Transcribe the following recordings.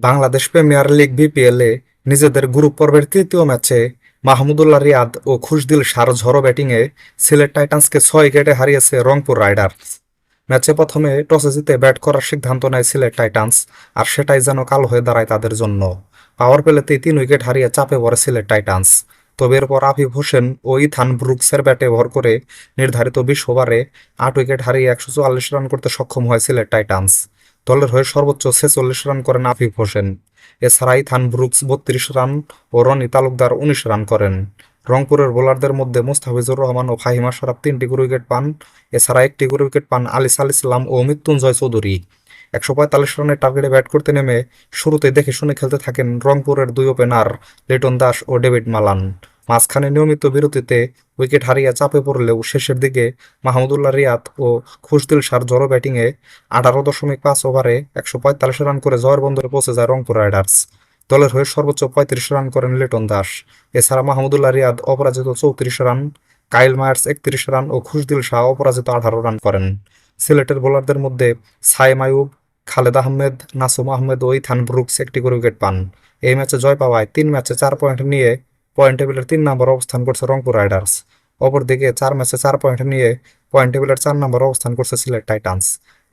Bangladesh premier league BPL নিজেদের group পর্বের তৃতীয় ম্যাচে মাহমুদুল্লাহ রিয়াদ ও খুশদিল সার ঝড়ো ব্যাটিংয়ে সিলেট টাইটান্সকে ছয় উইকেটে হারিয়েছে রংপুর রাইডার্স। ম্যাচে প্রথমে টসে জিতে ব্যাট করার সিদ্ধান্ত নেয় সিলেট টাইটান্স, আর সেটাই যেন কাল হয়ে দাঁড়ায় তাদের জন্য। পাওয়ার প্লেতেই তিন উইকেট হারিয়ে চাপে পড়ে সিলেট টাইটান্স। তবে এরপর আফিফ হোসেন ও ইথান ব্রুকসের ব্যাটে ভর করে নির্ধারিত বিশ ওভারে আট উইকেট হারিয়ে একশো চুয়াল্লিশ রান করতে সক্ষম হয় সিলেট টাইটান্স। দলের হয়ে সর্বোচ্চ ছেচল্লিশ রান করেন আফিফ হোসেন। এছাড়া ইথান ব্রুকস বত্রিশ রান ও রনি তালুকদার উনিশ রান করেন। রংপুরের বোলারদের মধ্যে মুস্তাফিজুর রহমান ও ফাহিমা সরাব তিনটি করে উইকেট পান। এছাড়া একটি করে উইকেট পান আলিস আল ইসলাম ও মৃত্যুঞ্জয় চৌধুরী। একশো পঁয়তাল্লিশ রানের টার্গেটে ব্যাট করতে নেমে শুরুতে দেখে শুনে খেলতে থাকেন রংপুরের দুই ওপেনার লিটন দাস ও ডেভিড মালান। মাঝখানে নিয়মিত বিরতিতে উইকেট হারিয়ে চাপে পড়লেও শেষের দিকে মাহমুদুল্লাহ রিয়াদ ও খুশদিল সার জড়ো ব্যাটিংয়ে আঠারো দশমিক পাঁচ ওভারে একশো পঁয়তাল্লিশ রান করে জয়ের বন্দরে পৌঁছে যায় রংপুর রাইডার্স। দলের হয়ে সর্বোচ্চ পঁয়ত্রিশ রান করেন লিটন দাস। এছাড়া মাহমুদুল্লাহ রিয়াদ অপরাজিত চৌত্রিশ রান, কাইল মায়ার্স একত্রিশ রান ও খুশদিল শাহ অপরাজিত আঠারো রান করেন। সিলেটের বোলারদের মধ্যে সাইম আয়ুব খালেদ আহমেদ, নাসুম আহমেদ ও ইথান ব্রুকস একটি করে উইকেট পান। এই ম্যাচে জয় পাওয়ায় তিন ম্যাচে চার পয়েন্ট নিয়ে পয়েন্ট টেবিলের তিন নম্বর অবস্থান করছে রংপুর রাইডার্স অপরদিকে চার ম্যাচে চার পয়েন্ট নিয়ে পয়েন্ট টেবিলের চার নম্বর অবস্থান করছে সিলেট টাইটান্স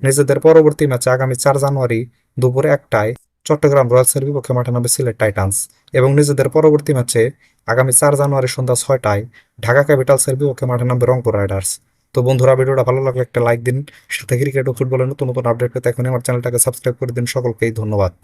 নিজেদের পরবর্তী ম্যাচে আগামী চার জানুয়ারি দুপুর একটায় চট্টগ্রাম রয়্যালসের বিপক্ষে মাঠে নামবে সিলেট টাইটান্স এবং নিজেদের পরবর্তী ম্যাচে আগামী চার জানুয়ারি সন্ধ্যা ছয়টায় ঢাকা ক্যাপিটালসের বিপক্ষে মাঠে নামবে রংপুর রাইডার্স তো বন্ধুরা, ভিডিওটা ভালো লাগলে একটা লাইক দিন। সাথে ক্রিকেট ও ফুটবলের নতুন নতুন আপডেট পেতে এখনই আমার চ্যানেলটাকে সাবস্ক্রাইব করে দিন। সকলকেই ধন্যবাদ।